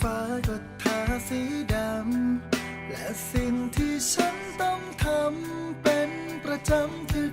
ฟ้าก็ทาสีดำ และสิ่งที่ฉันต้องทำเป็นประจำคือ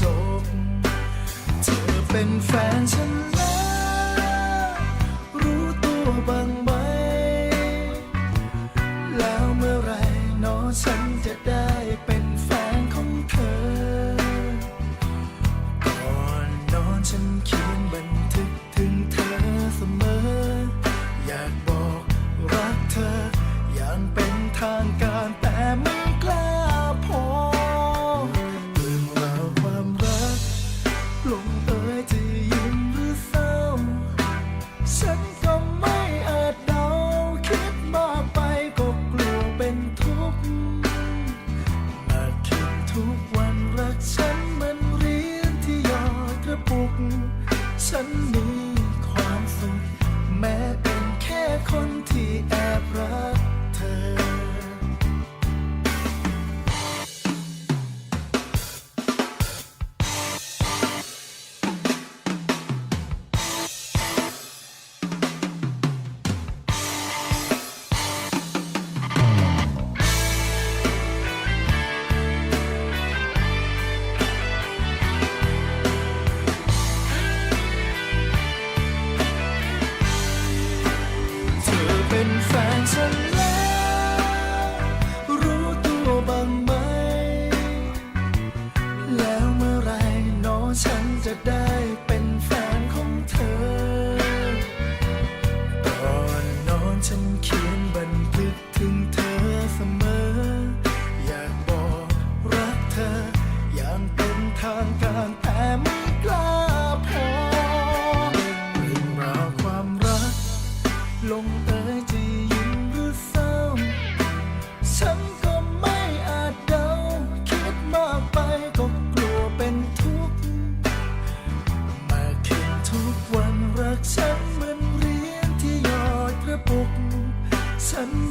จก เธอเป็นแฟนฉันแล้ว รู้ตัวบ้าง trompe phúc sẵn